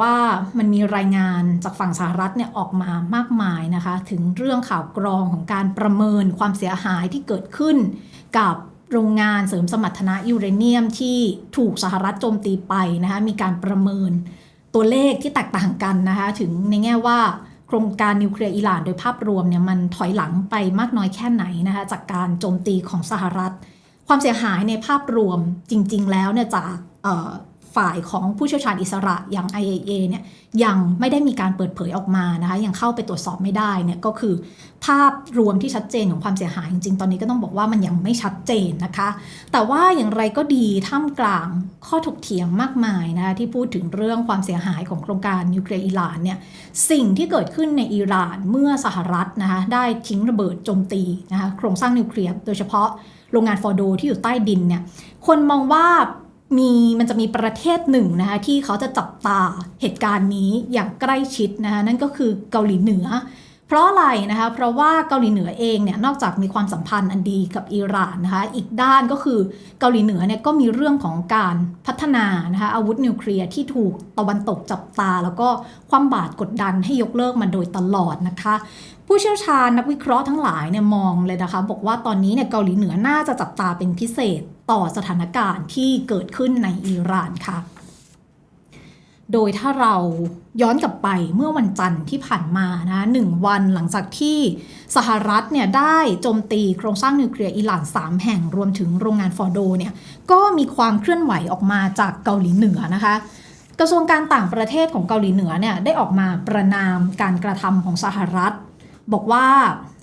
ว่ามันมีรายงานจากฝั่งสหรัฐเนี่ยออกมามากมายนะคะ ถึงเรื่องข่าวกรองของการประเมินความเสียหายที่เกิดขึ้น กับโรงงานเสริมสมรรถนะยูเรเนียมที่ถูกสหรัฐโจมตีไปนะคะมีการประเมินตัวเลขที่แตกต่างกันนะคะ ถึงในแง่ว่าโครงการนิวเคลียร์อิหร่านโดยภาพรวมเนี่ยมันถอยหลังไปมากน้อยแค่ไหนนะคะจากการโจมตีของสหรัฐ ความเสียหายในภาพรวมจริง ๆ แล้วเนี่ยจาก ฝ่ายของผู้เชี่ยวชาญอิสระอย่าง IAEA เนี่ยยังไม่ได้มีการเปิดเผยออกมานะคะยังเข้าไปตรวจสอบไม่ได้เนี่ยก็คือ ภาพรวมที่ชัดเจนของความเสียหายจริงๆ ตอนนี้ก็ต้องบอกว่ามันยังไม่ชัดเจนนะคะ แต่ว่าอย่างไรก็ดีท่ามกลางข้อถกเถียงมากมายนะคะที่พูดถึงเรื่องความเสียหายของโครงการนิวเคลียร์อิหร่านเนี่ยสิ่งที่เกิดขึ้นในอิหร่านเมื่อสหรัฐนะคะได้ทิ้งระเบิดโจมตีนะคะโครงสร้างนิวเคลียร์โดยเฉพาะโรงงานฟอร์โดที่อยู่ใต้ดินเนี่ยคนมองว่า มีมันจะมีประเทศหนึ่งนะคะที่เขาจะจับตาเหตุการณ์นี้อย่างใกล้ชิดนะคะนั่นก็คือเกาหลีเหนือ เพราะอะไรนะคะเพราะว่าเกาหลีเหนือเองเนี่ยนอกจากมีความสัมพันธ์อันดีกับอิหร่านนะคะอีกด้านก็คือเกาหลีเหนือเนี่ยก็มีเรื่องของการพัฒนานะคะอาวุธนิวเคลียร์ที่ถูกตะวันตกจับตา แล้วก็ความบาดกดดันให้ยกเลิกมาโดยตลอดนะคะผู้เชี่ยวชาญนักวิเคราะห์ทั้งหลายเนี่ยมองเลยนะคะ บอกว่าตอนนี้เนี่ยเกาหลีเหนือน่าจะจับตาเป็นพิเศษ ต่อสถานการณ์ที่เกิดขึ้นในอิหร่านค่ะ โดยถ้าเราย้อนกลับไปเมื่อวันจันทร์ที่ผ่านมานะหนึ่งวันหลังจากที่สหรัฐเนี่ยได้โจมตีโครงสร้างนิวเคลียร์อิหร่าน 3 แห่งรวมถึงโรงงานฟอร์โดเนี่ยก็มีความเคลื่อนไหวออกมาจากเกาหลีเหนือนะคะกระทรวงการต่างประเทศของเกาหลีเหนือเนี่ยได้ออกมาประนามการกระทำของสหรัฐ บอกว่า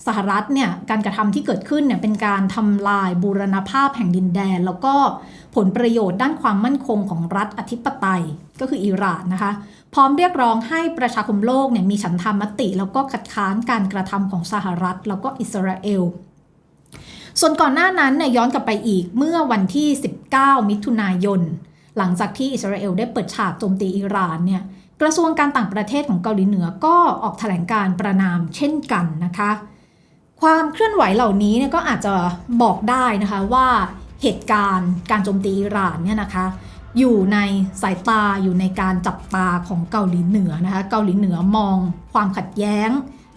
สหรัฐเนี่ยการกระทำที่เกิดขึ้นเนี่ยเป็นการทำลายบูรณภาพแห่งดินแดน แล้วก็ผลประโยชน์ด้านความมั่นคงของรัฐอธิปไตยก็คืออิหร่านนะคะ พร้อมเรียกร้องให้ประชาคมโลกเนี่ยมีฉันทามติ แล้วก็คัดค้านการกระทำของสหรัฐ แล้วก็อิสราเอล ส่วนก่อนหน้านั้นเนี่ยย้อนกลับไปอีกเมื่อวันที่ 19 มิถุนายน หลังจากที่อิสราเอลได้เปิดฉากโจมตีอิหร่านเนี่ย กระทรวงการต่างประเทศของเกาหลีเหนือก็ออกแถลงการประนามเช่นกันนะคะ ความเคลื่อนไหวเหล่านี้เนี่ยก็อาจจะบอกได้นะคะว่าเหตุการณ์การโจมตีอิหร่านเนี่ยนะคะ อยู่ในสายตาอยู่ในการจับตาของเกาหลีเหนือนะคะเกาหลีเหนือมองความขัดแย้ง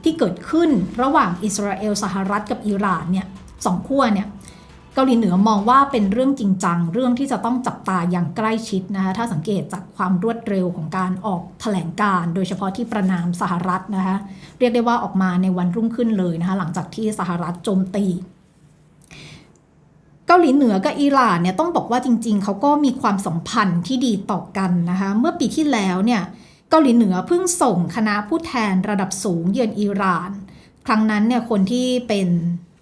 ที่เกิดขึ้นระหว่างอิสราเอลสหรัฐกับอิหร่านเนี่ยสองขั้วเนี่ย เกาหลีเหนือมองว่าเป็นเรื่องจริงจัง เรื่องที่จะต้องจับตาอย่างใกล้ชิดนะคะถ้าสังเกตจากความรวดเร็วของการออกแถลงการ โดยเฉพาะที่ประนามสหรัฐนะคะเรียกได้ว่าออกมาในวันรุ่งขึ้นเลยนะคะหลังจากที่สหรัฐโจมตีเกาหลีเหนือกับอิหร่านเนี่ยต้องบอกว่าจริง ๆ เขาก็มีความสัมพันธ์ที่ดีต่อกันนะคะเมื่อปีที่แล้วเนี่ยเกาหลีเหนือเพิ่งส่งคณะผู้แทนระดับสูงเยือนอิหร่าน ครั้งนั้นเนี่ยคนที่เป็น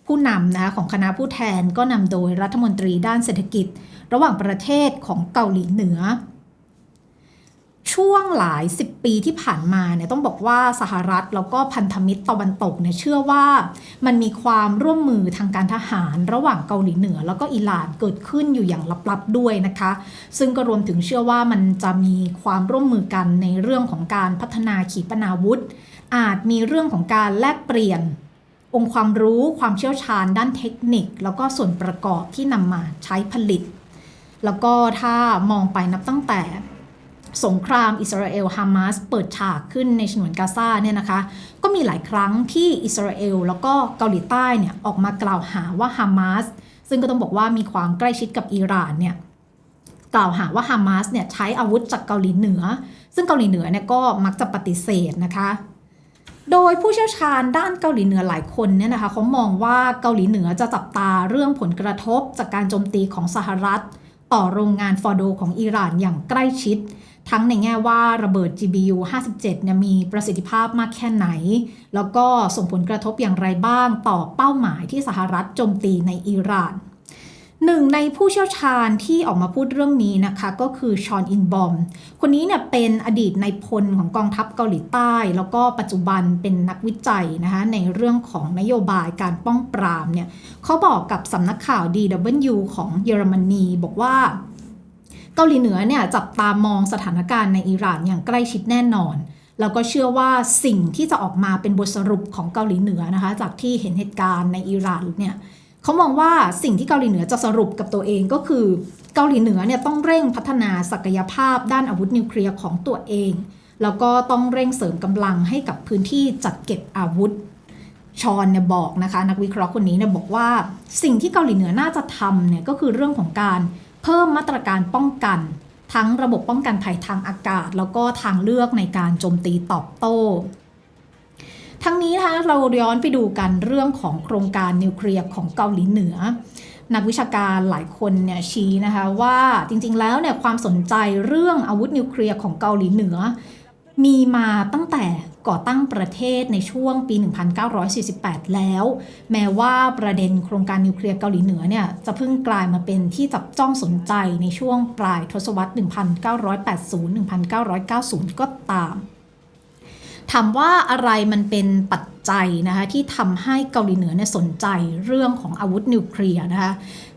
ผู้นำนะคะของคณะผู้แทนก็นำโดยรัฐมนตรีด้านเศรษฐกิจ ระหว่างประเทศของเกาหลีเหนือ ช่วงหลาย 10 ปีที่ผ่านมาเนี่ยต้องบอกว่าสหรัฐแล้วก็พันธมิตรตะวันตกเนี่ยเชื่อว่ามันมีความร่วมมือทางการทหาร ระหว่างเกาหลีเหนือ แล้วก็อิหร่านเกิดขึ้นอยู่อย่างลับๆด้วยนะคะ ซึ่งก็รวมถึงเชื่อว่ามันจะมีความร่วมมือกันในเรื่องของการพัฒนาขีปนาวุธ อาจมีเรื่องของการแลกเปลี่ยน องค์ความรู้ความเชี่ยวชาญด้านเทคนิค แล้วก็ส่วนประกอบที่นำมาใช้ผลิต แล้วก็ถ้ามองไปนับตั้งแต่สงครามอิสราเอลฮามาสเปิดฉากขึ้นในฉนวนกาซาเนี่ยนะคะ ก็มีหลายครั้งที่อิสราเอลแล้วก็เกาหลีใต้เนี่ยออกมากล่าวหาว่าฮามาสซึ่งก็ต้องบอกว่ามีความใกล้ชิดกับอิหร่านเนี่ยกล่าวหาว่าฮามาสเนี่ยใช้อาวุธจากเกาหลีเหนือ ซึ่งเกาหลีเหนือเนี่ยก็มักจะปฏิเสธนะคะ โดยผู้เชี่ยวชาญด้านเกาหลีเหนือหลายคนเนี่ยนะคะเขามองว่าเกาหลีเหนือจะจับตาเรื่องผลกระทบจากการโจมตีของสหรัฐ ต่อโรงงานฟอร์โดของอิหร่านอย่างใกล้ชิด ทั้งในแง่ว่าระเบิด GBU 57เนี่ยมีประสิทธิภาพมากแค่ไหน แล้วก็ส่งผลกระทบอย่างไรบ้างต่อเป้าหมายที่สหรัฐโจมตีในอิหร่าน หนึ่งในผู้เชี่ยวชาญที่ออกมาพูดเรื่องนี้นะคะก็คือชอนอินบอม คนนี้เนี่ยเป็นอดีตนายพลของกองทัพเกาหลีใต้ แล้วก็ปัจจุบันเป็นนักวิจัยนะคะในเรื่องของนโยบายการป้องปรามเนี่ยเขาบอกกับสำนักข่าว DW ของเยอรมนีบอกว่าเกาหลีเหนือเนี่ยจับตามองสถานการณ์ในอิหร่านอย่างใกล้ชิดแน่นอนแล้วก็เชื่อว่าสิ่งที่จะออกมาเป็นบทสรุปของเกาหลีเหนือนะคะ จากที่เห็นเหตุการณ์ในอิหร่านเนี่ย เขามองว่าสิ่งที่เกาหลีเหนือจะสรุปกับตัวเองก็คือ เกาหลีเหนือเนี่ยต้องเร่งพัฒนาศักยภาพด้านอาวุธนิวเคลียร์ของตัวเอง แล้วก็ต้องเร่งเสริมกำลังให้กับพื้นที่จัดเก็บอาวุธชอนเนี่ยบอกนะคะ นักวิเคราะห์คนนี้เนี่ยบอกว่าสิ่งที่เกาหลีเหนือน่าจะทำเนี่ยก็คือเรื่องของการเพิ่มมาตรการป้องกัน ทั้งระบบป้องกันภัยทางอากาศ แล้วก็ทางเลือกในการโจมตีตอบโต้ ทั้งนี้นะคะเราย้อนไปดูกันเรื่องของโครงการนิวเคลียร์ของเกาหลีเหนือ นักวิชาการหลายคนเนี่ยชี้นะคะว่าจริงๆแล้วเนี่ยความสนใจเรื่องอาวุธนิวเคลียร์ของเกาหลีเหนือ มีมาตั้งแต่ก่อตั้งประเทศในช่วงปี 1948 แล้ว แม้ว่าประเด็นโครงการนิวเคลียร์เกาหลีเหนือเนี่ยจะเพิ่งกลายมาเป็นที่จับจ้องสนใจในช่วงปลายทศวรรษ 1980-1990 ก็ตาม ถามว่าอะไรมันเป็นปัจจัยนะคะที่ทำให้เกาหลีเหนือเนี่ยสนใจเรื่องของอาวุธนิวเคลียร์นะคะ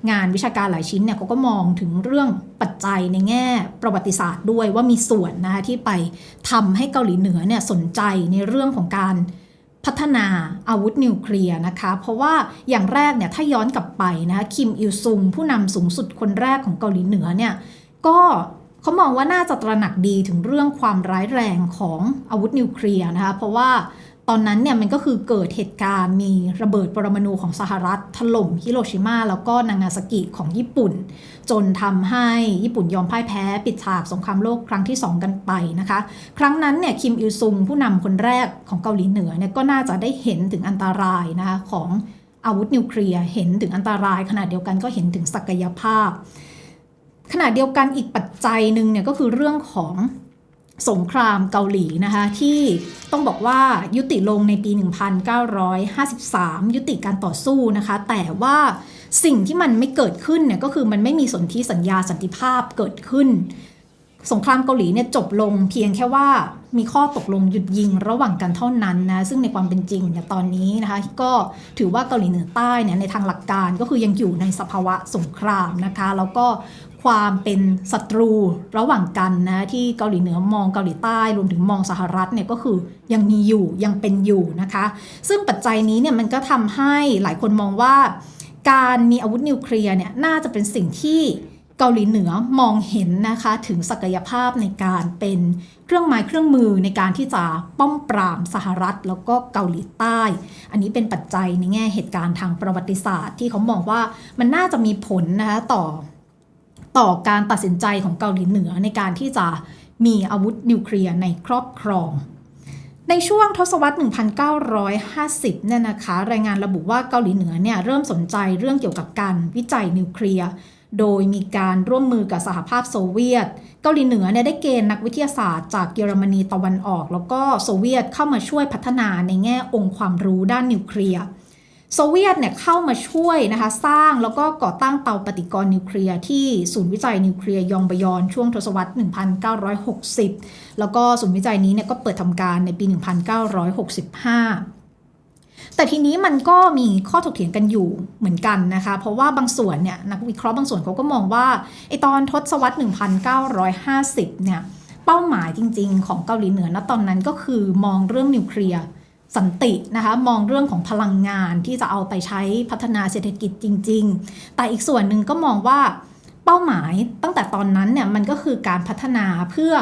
งานวิชาการหลายชิ้นเนี่ยเขาก็มองถึงเรื่องปัจจัยในแง่ประวัติศาสตร์ด้วยว่ามีส่วนนะคะที่ไปทำให้เกาหลีเหนือเนี่ยสนใจในเรื่องของการพัฒนาอาวุธนิวเคลียร์นะคะ เพราะว่าอย่างแรกเนี่ยถ้าย้อนกลับไปนะคะคิมอิลซุงผู้นำสูงสุดคนแรกของเกาหลีเหนือเนี่ยก็ เขามองว่าน่าจะตระหนักดีถึงเรื่องความร้ายแรงของอาวุธนิวเคลียร์นะคะเพราะว่าตอนนั้นเนี่ยมันก็คือเกิดเหตุการณ์มีระเบิดปรมาณูของสหรัฐถล่มฮิโรชิมาแล้วก็นางาซากิของญี่ปุ่น จนทำให้ญี่ปุ่นยอมพ่ายแพ้ปิดฉากสงครามโลกครั้งที่ 2 กันไปนะคะ ครั้งนั้นเนี่ยคิมอิลซุงผู้นำคนแรกของเกาหลีเหนือเนี่ยก็น่าจะได้เห็นถึงอันตรายนะคะของอาวุธนิวเคลียร์เห็นถึงอันตรายขณะเดียวกันก็เห็นถึงศักยภาพ ขณะเดียวกันอีกปัจจัยหนึ่งเนี่ยก็คือเรื่องของสงครามเกาหลีนะคะที่ต้องบอกว่ายุติลงในปี 1953 ยุติการต่อสู้นะคะ แต่ว่าสิ่งที่มันไม่เกิดขึ้นเนี่ยก็คือมันไม่มีสนธิสัญญาสันติภาพเกิดขึ้น สงครามเกาหลีเนี่ยจบลงเพียงแค่ว่ามีข้อตกลงหยุดยิงระหว่างกันเท่านั้นนะซึ่งในความเป็นจริงเนี่ยตอนนี้นะคะก็ถือว่าเกาหลีเหนือใต้เนี่ยในทางหลักการก็คือยังอยู่ในสภาวะสงครามนะคะ แล้วก็ ความเป็นศัตรูระหว่างกันนะที่เกาหลีเหนือมองเกาหลีใต้รวมถึงมองสหรัฐเนี่ยก็คือยังมีอยู่ยังเป็นอยู่นะคะ ซึ่งปัจจัยนี้เนี่ยมันก็ทำให้หลายคนมองว่า การมีอาวุธนิวเคลียร์เนี่ยน่าจะเป็นสิ่งที่เกาหลีเหนือมองเห็นนะคะถึงศักยภาพในการเป็นเครื่องไม้เครื่องมือในการที่จะป้องปรามสหรัฐ แล้วก็เกาหลีใต้ อันนี้เป็นปัจจัยในแง่เหตุการณ์ทางประวัติศาสตร์ ที่เขามองว่ามันน่าจะมีผลนะคะต่อ ต่อการตัดสินใจของเกาหลีเหนือในการที่จะมีอาวุธนิวเคลียร์ในครอบครอง ในช่วงทศวรรษ 1950 เนี่ยนะคะ รายงานระบุว่าเกาหลีเหนือเนี่ยเริ่มสนใจเรื่องเกี่ยวกับการวิจัยนิวเคลียร์ โดยมีการร่วมมือกับสหภาพโซเวียต เกาหลีเหนือเนี่ยได้เกณฑ์นักวิทยาศาสตร์จากเยอรมนีตะวันออก แล้วก็โซเวียตเข้ามาช่วยพัฒนาในแง่องค์ความรู้ด้านนิวเคลียร์ โซเวียตเนี่ยเข้ามาช่วยนะคะสร้างแล้วก็ก่อตั้งเตาปฏิกรณ์นิวเคลียร์ที่ศูนย์วิจัยนิวเคลียร์ยองบยอนช่วงทศวรรษ 1960 แล้วก็ศูนย์วิจัยนี้เนี่ยก็เปิดทำการในปี 1965แต่ทีนี้มันก็มีข้อถกเถียงกันอยู่เหมือนกันนะคะ เพราะว่าบางส่วนเนี่ยนักวิเคราะห์บางส่วนเขาก็มองว่าไอตอนทศวรรษ 1950 เนี่ยเป้าหมายจริง ๆ ของเกาหลีเหนือณตอนนั้นก็คือมองเรื่องนิวเคลียร์ สันตินะคะมองเรื่องของพลังงานที่จะเอาไปใช้พัฒนาเศรษฐกิจจริง ๆ แต่อีกส่วนหนึ่งก็มองว่าเป้าหมายตั้งแต่ตอนนั้นเนี่ยมันก็คือการพัฒนาเพื่อ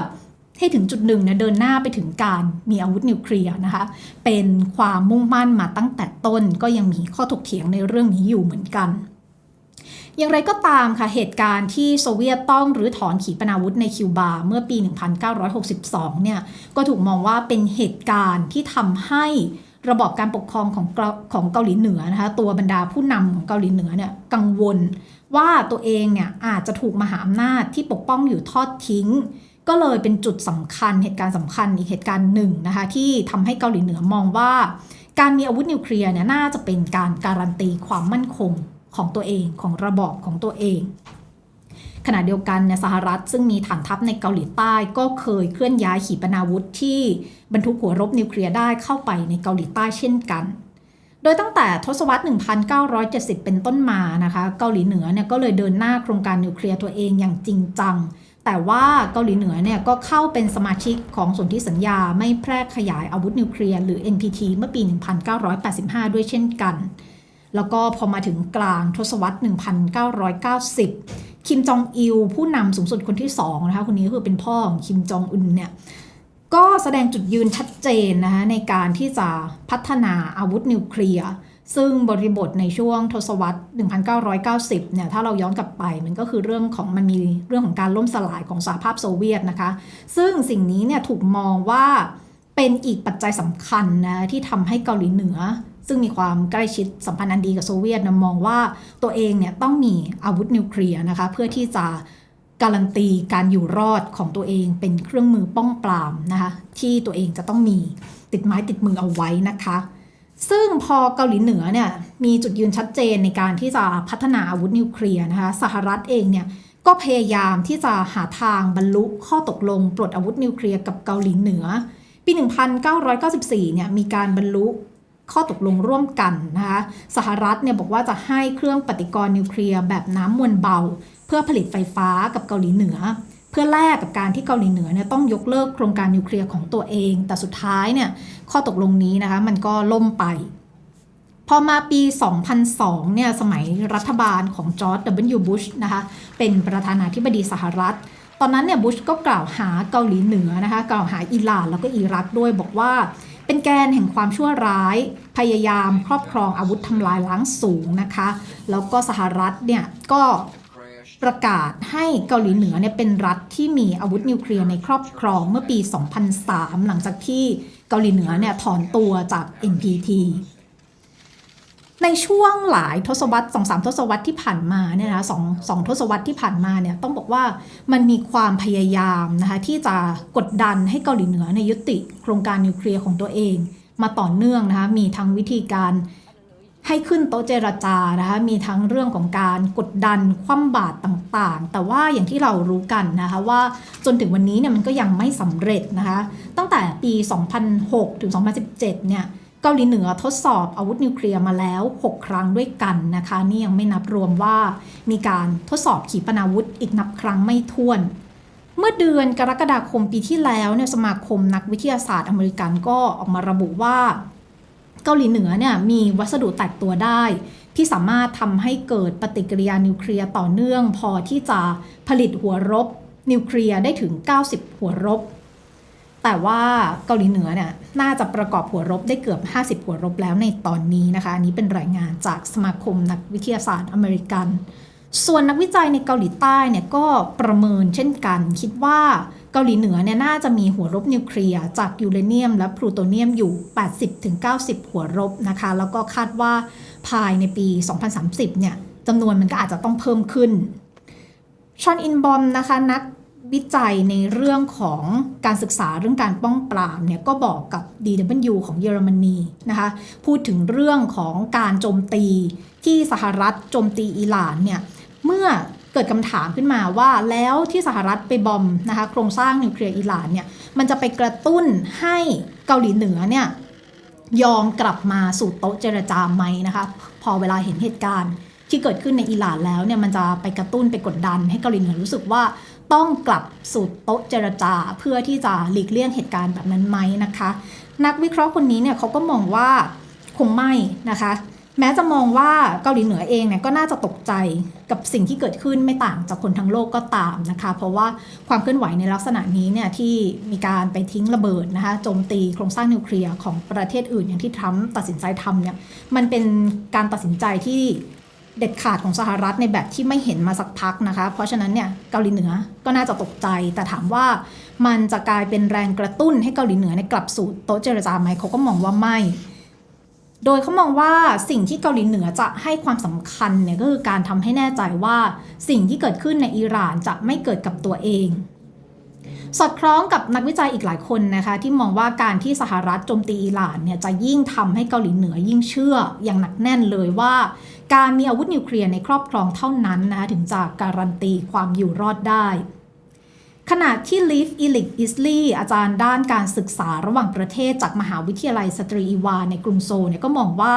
ให้ถึงจุดหนึ่งเนี่ยเดินหน้าไปถึงการมีอาวุธนิวเคลียร์นะคะเป็นความมุ่งมั่นมาตั้งแต่ต้นก็ยังมีข้อถกเถียงในเรื่องนี้อยู่เหมือนกัน อย่างไรก็ตามค่ะเหตุการณ์ที่โซเวียตต้องรื้อถอนขีปนาวุธในคิวบาเมื่อปี 1962 เนี่ยก็ถูกมองว่าเป็นเหตุการณ์ที่ทำให้ระบอบการปกครองของของเกาหลีเหนือนะคะตัวบรรดาผู้นำของเกาหลีเหนือเนี่ยกังวลว่าตัวเองเนี่ยอาจจะถูกมหาอำนาจที่ปกป้องอยู่ทอดทิ้ง ก็เลยเป็นจุดสำคัญเหตุการณ์สำคัญอีกเหตุการณ์หนึ่งนะคะที่ทำให้เกาหลีเหนือมองว่า การมีอาวุธนิวเคลียร์เนี่ยน่าจะเป็นการการันตีความมั่นคง ของตัวเองของระบอบของตัวเอง ขณะเดียวกันเนี่ยสหรัฐซึ่งมีฐานทัพในเกาหลีใต้ก็เคยเคลื่อนย้ายขีปนาวุธที่บรรทุกหัวรบนิวเคลียร์ได้เข้าไปในเกาหลีใต้เช่นกัน โดยตั้งแต่ทศวรรษ 1970 เป็นต้นมานะคะเกาหลีเหนือเนี่ยก็เลยเดินหน้าโครงการนิวเคลียร์ตัวเองอย่างจริงจังแต่ว่าเกาหลีเหนือเนี่ยก็เข้าเป็นสมาชิกของสนธิสัญญาไม่แพร่ขยายอาวุธนิวเคลียร์หรือ NPT เมื่อปี 1985 ด้วยเช่นกัน แล้วก็พอมาถึงกลางทศวรรษ 1990 คิมจองอิลผู้นำสูงสุดคนที่สองนะคะคนนี้ก็คือเป็นพ่อของคิมจองอึนเนี่ยก็แสดงจุดยืนชัดเจนนะคะในการที่จะพัฒนาอาวุธนิวเคลียร์ซึ่งบริบทในช่วงทศวรรษ 1990 เนี่ย ถ้าเราย้อนกลับไป มันก็คือเรื่องของมันมีเรื่องของการล่มสลายของสหภาพโซเวียตนะคะ ซึ่งสิ่งนี้เนี่ยถูกมองว่าเป็นอีกปัจจัยสำคัญนะที่ทำให้เกาหลีเหนือ ซึ่งมีความใกล้ชิดสัมพันธ์อันดีกับโซเวียตนะมองว่าตัวเองเนี่ยต้องมีอาวุธนิวเคลียร์นะคะเพื่อที่จะการันตีการอยู่รอดของตัวเองเป็นเครื่องมือป้องปรามนะคะที่ตัวเองจะต้องมีติดไม้ติดมือเอาไว้นะคะ ซึ่งพอเกาหลีเหนือเนี่ยมีจุดยืนชัดเจนในการที่จะพัฒนาอาวุธนิวเคลียร์นะคะสหรัฐเองเนี่ยก็พยายามที่จะหาทางบรรลุข้อตกลงปลดอาวุธนิวเคลียร์กับเกาหลีเหนือ ปี 1994เนี่ยมีการบรรลุ ข้อตกลงร่วมกันนะคะสหรัฐเนี่ยบอกว่าจะให้เครื่องปฏิกรณ์นิวเคลียร์แบบน้ำมวลเบา เพื่อผลิตไฟฟ้ากับเกาหลีเหนือ เพื่อแลกกับการที่เกาหลีเหนือเนี่ยต้องยกเลิกโครงการนิวเคลียร์ของตัวเอง แต่สุดท้ายเนี่ยข้อตกลงนี้นะคะมันก็ล่มไป พอมาปี 2002 เนี่ยสมัยรัฐบาลของจอร์จ W. บุชนะคะเป็นประธานาธิบดีสหรัฐตอนนั้นเนี่ยบุชก็กล่าวหาเกาหลีเหนือนะคะกล่าวหาอิหร่านแล้วก็อิรักด้วยบอกว่า เป็นแกนแห่งความชั่วร้าย พยายามครอบครองอาวุธทำลายล้างสูงนะคะ แล้วก็สหรัฐเนี่ยก็ประกาศให้เกาหลีเหนือเนี่ยเป็นรัฐที่มีอาวุธนิวเคลียร์ในครอบครองเมื่อปี 2003 หลังจากที่เกาหลีเหนือเนี่ยถอนตัวจาก NPT ในช่วงหลายทศวรรษสองสามทศวรรษที่ผ่านมาเนี่ยนะคะสองสองทศวรรษที่ผ่านมาเนี่ยต้องบอกว่ามันมีความพยายามนะคะที่จะกดดันให้เกาหลีเหนือในยุติโครงการนิวเคลียร์ของตัวเอง มาต่อเนื่องนะคะมีทั้งวิธีการให้ขึ้นโต๊ะเจรจานะคะมีทั้งเรื่องของการกดดันคว่ำบาตรต่างๆ แต่ว่าอย่างที่เรารู้กันนะคะว่าจนถึงวันนี้เนี่ยมันก็ยังไม่สำเร็จนะคะตั้งแต่ปี 2006 ถึง 2017 เนี่ย เกาหลีเหนือทดสอบอาวุธนิวเคลียร์มาแล้ว 6 ครั้งด้วยกันนะคะ นี่ยังไม่นับรวมว่ามีการทดสอบขีปนาวุธอีกนับครั้งไม่ถ้วน เมื่อเดือนกรกฎาคมปีที่แล้วเนี่ยสมาคมนักวิทยาศาสตร์อเมริกันก็ออกมาระบุว่า เกาหลีเหนือเนี่ยมีวัสดุแตกตัวได้ ที่สามารถทำให้เกิดปฏิกิริยานิวเคลียร์ต่อเนื่อง พอที่จะผลิตหัวรบนิวเคลียร์ได้ถึง 90 หัวรบ แต่ว่าเกาหลีเหนือเนี่ยน่าจะประกอบหัวรบได้เกือบ 50 หัวรบแล้วในตอนนี้นะคะอันนี้เป็นรายงานจากสมาคมนักวิทยาศาสตร์อเมริกัน ส่วนนักวิจัยในเกาหลีใต้เนี่ยก็ประเมินเช่นกัน คิดว่าเกาหลีเหนือเนี่ยน่าจะมีหัวรบนิวเคลียร์จากยูเรเนียม และพลูโตเนียมอยู่ 80-90 หัวรบนะคะ แล้วก็คาดว่าภายในปี 2030 เนี่ยจำนวนมันก็อาจจะต้องเพิ่มขึ้นชอนอินบอมนะคะนัก วิจัยในเรื่องของการศึกษาเรื่องการป้องปรามเนี่ยก็บอกกับ DW ของเยอรมนีนะคะพูดถึงเรื่องของการโจมตีที่สหรัฐโจมตีอิหร่านเนี่ยเมื่อเกิดคำถามขึ้นมาว่าแล้วที่สหรัฐไปบอมนะคะโครงสร้างนิวเคลียร์อิหร่านเนี่ยมันจะไปกระตุ้นให้เกาหลีเหนือเนี่ยยอมกลับมาสู่โต๊ะเจรจาไหมนะคะพอเวลาเห็นเหตุการณ์ที่เกิดขึ้นในอิหร่านแล้วเนี่ยมันจะไปกระตุ้นไปกดดันให้เกาหลีเหนือรู้สึกว่า ต้องกลับสู่โต๊ะเจรจาเพื่อที่จะหลีกเลี่ยงเหตุการณ์แบบนั้นไหมนะคะ นักวิเคราะห์คนนี้เนี่ยเขาก็มองว่าคงไม่นะคะ แม้จะมองว่าเกาหลีเหนือเองเนี่ยก็น่าจะตกใจกับสิ่งที่เกิดขึ้นไม่ต่างจากคนทั้งโลกก็ตามนะคะ เพราะว่าความเคลื่อนไหวในลักษณะนี้เนี่ยที่มีการไปทิ้งระเบิดนะคะโจมตีโครงสร้างนิวเคลียร์ของประเทศอื่นอย่างที่ทรัมป์ตัดสินใจทำเนี่ยมันเป็นการตัดสินใจที่ เด็ดขาดของสหรัฐในแบบที่ไม่เห็นมาสักพักนะคะ เพราะฉะนั้นเนี่ยเกาหลีเหนือก็น่าจะตกใจ แต่ถามว่ามันจะกลายเป็นแรงกระตุ้นให้เกาหลีเหนือในกลับสู่โต๊ะเจรจาไหมเขาก็มองว่าไม่ โดยเขามองว่าสิ่งที่เกาหลีเหนือจะให้ความสำคัญเนี่ยก็คือการทำให้แน่ใจว่าสิ่งที่เกิดขึ้นในอิหร่านจะไม่เกิดกับตัวเอง สอดคล้องกับนักวิจัยอีกหลายคนนะคะที่มองว่าการที่สหรัฐโจมตีอิหร่านเนี่ยจะยิ่งทำให้เกาหลีเหนือยิ่งเชื่ออย่างหนักแน่นเลยว่า การมีอาวุธนิวเคลียร์ในครอบครองเท่านั้นนะคะถึงจะการันตีความอยู่รอดได้ขณะที่ลีฟอิลิกอิสลีอาจารย์ด้านการศึกษาระหว่างประเทศจากมหาวิทยาลัยสตรีอีวา ในกรุงโซลเนี่ยก็มองว่า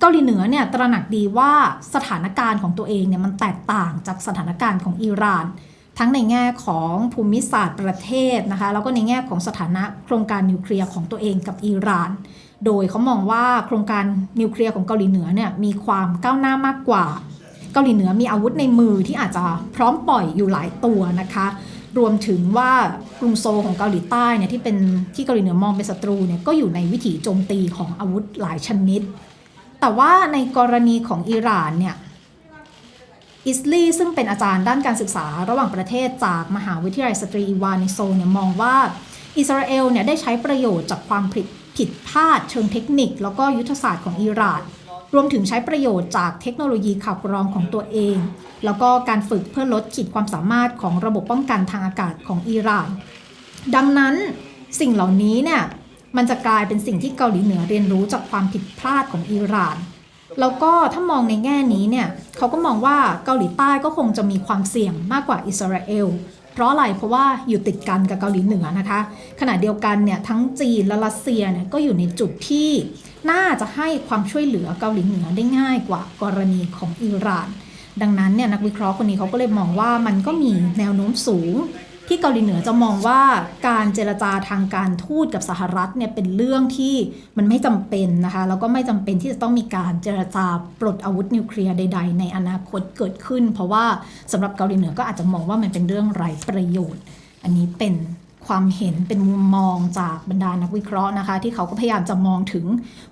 เกาหลีเหนือเนี่ยตระหนักดีว่าสถานการณ์ของตัวเองเนี่ยมันแตกต่างจากสถานการณ์ของอิหร่าน ทั้งในแง่ของภูมิศาสตร์ประเทศนะคะแล้วก็ในแง่ของสถานะโครงการนิวเคลียร์ของตัวเองกับอิหร่าน โดยเขามองว่าโครงการนิวเคลียร์ของเกาหลีเหนือเนี่ยมีความก้าวหน้ามากกว่า เกาหลีเหนือมีอาวุธในมือที่อาจจะพร้อมปล่อยอยู่หลายตัวนะคะรวมถึงว่ากรุงโซลของเกาหลีใต้เนี่ยที่เป็นที่เกาหลีเหนือมองเป็นศัตรูเนี่ยก็อยู่ในวิถีโจมตีของอาวุธหลายชนิด แต่ว่าในกรณีของอิหร่านเนี่ย อิสลีซึ่งเป็นอาจารย์ด้านการศึกษาระหว่างประเทศจากมหาวิทยาลัยสตรีอีวานิโซเนี่ยมองว่าอิสราเอลเนี่ยได้ใช้ประโยชน์จากความผิดผิดพลาดเชิงเทคนิค แล้วก็ยุทธศาสตร์ของอิหร่านรวมถึงใช้ประโยชน์จากเทคโนโลยีข่าวกรองของตัวเอง แล้วก็การฝึกเพื่อลดขีดความสามารถของระบบป้องกันทางอากาศของอิหร่าน ดังนั้นสิ่งเหล่านี้เนี่ยมันจะกลายเป็นสิ่งที่เกาหลีเหนือเรียนรู้จากความผิดพลาดของอิหร่าน แล้วก็ถ้ามองในแง่นี้เนี่ยเขาก็มองว่าเกาหลีใต้ก็คงจะมีความเสี่ยงมากกว่าอิสราเอลเพราะอะไรเพราะว่าอยู่ติดกันกับเกาหลีเหนือนะคะ ขณะเดียวกันเนี่ยทั้งจีนและรัสเซียเนี่ยก็อยู่ในจุดที่น่าจะให้ความช่วยเหลือเกาหลีเหนือได้ง่ายกว่ากรณีของอิหร่าน ดังนั้นเนี่ยนักวิเคราะห์คนนี้เขาก็เลยมองว่ามันก็มีแนวโน้มสูง ที่เกาหลีเหนือจะมองว่าการเจรจาทางการทูตกับสหรัฐเนี่ยเป็นเรื่องที่มันไม่จำเป็นนะคะแล้วก็ไม่จำเป็นที่จะต้องมีการเจรจาปลดอาวุธนิวเคลียร์ใด ๆ ในอนาคตเกิดขึ้น เพราะว่าสำหรับเกาหลีเหนือก็อาจจะมองว่ามันเป็นเรื่องไร้ประโยชน์ อันนี้เป็นความเห็นเป็นมุมมองจากบรรดานักวิเคราะห์นะคะ ที่เขาก็พยายามจะมองถึง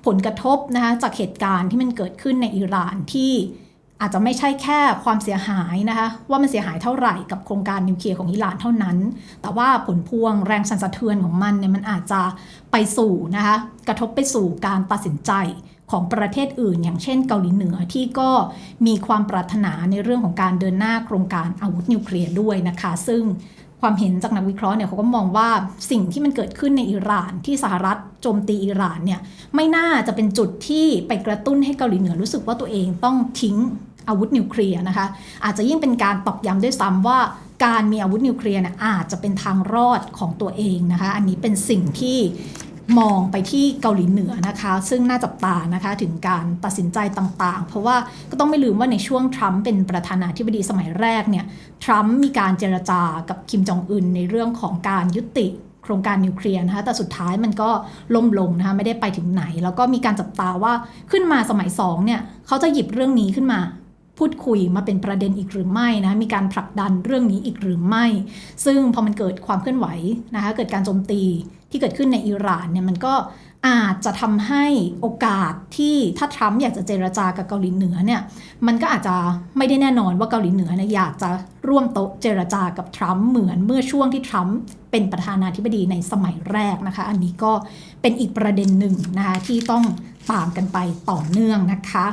ผลกระทบนะคะจากเหตุการณ์ที่มันเกิดขึ้นในอิหร่านที่ อาจจะไม่ใช่แค่ความเสียหายนะคะว่ามันเสียหายเท่าไหร่กับโครงการนิวเคลียร์ของอิหร่านเท่านั้น แต่ว่าผลพวงแรงสั่นสะเทือนของมันเนี่ยมันอาจจะไปสู่นะคะกระทบไปสู่การตัดสินใจของประเทศอื่น อย่างเช่นเกาหลีเหนือที่ก็มีความปรารถนาในเรื่องของการเดินหน้าโครงการอาวุธนิวเคลียร์ด้วยนะคะ ซึ่งความเห็นจากนักวิเคราะห์เนี่ยเขาก็มองว่าสิ่งที่มันเกิดขึ้นในอิหร่านที่สหรัฐโจมตีอิหร่านเนี่ยไม่น่าจะเป็นจุดที่ไปกระตุ้นให้เกาหลีเหนือรู้สึกว่าตัวเองต้องทิ้ง อาวุธนิวเคลียร์นะคะ อาจจะยิ่งเป็นการตอกย้ำด้วยซ้ำว่าการมีอาวุธนิวเคลียร์เนี่ยอาจจะเป็นทางรอดของตัวเองนะคะ อันนี้เป็นสิ่งที่มองไปที่เกาหลีเหนือนะคะ ซึ่งน่าจับตานะคะถึงการตัดสินใจต่างๆ เพราะว่าก็ต้องไม่ลืมว่าในช่วงทรัมป์เป็นประธานาธิบดีสมัยแรกเนี่ยทรัมป์มีการเจรจากับคิมจองอึนในเรื่องของการยุติโครงการนิวเคลียร์นะคะแต่สุดท้ายมันก็ล่มลงนะคะไม่ได้ไปถึงไหน แล้วก็มีการจับตาว่าขึ้นมาสมัยสองเนี่ยเขาจะหยิบเรื่องนี้ขึ้นมา พูดคุยมาเป็นประเด็นอีกหรือไม่นะมีการผลักดันเรื่องนี้อีกหรือไม่ ซึ่งพอมันเกิดความเคลื่อนไหวนะคะเกิดการโจมตีที่เกิดขึ้นในอิหร่านเนี่ยมันก็อาจจะทำให้โอกาสที่ถ้าทรัมป์อยากจะเจรจากับเกาหลีเหนือเนี่ยมันก็อาจจะไม่ได้แน่นอนว่าเกาหลีเหนือเนี่ยอยากจะร่วมโต๊ะเจรจากับทรัมป์เหมือนเมื่อช่วงที่ทรัมป์เป็นประธานาธิบดีในสมัยแรกนะคะ อันนี้ก็เป็นอีกประเด็นหนึ่งนะคะที่ต้องตามกันไปต่อเนื่องนะคะ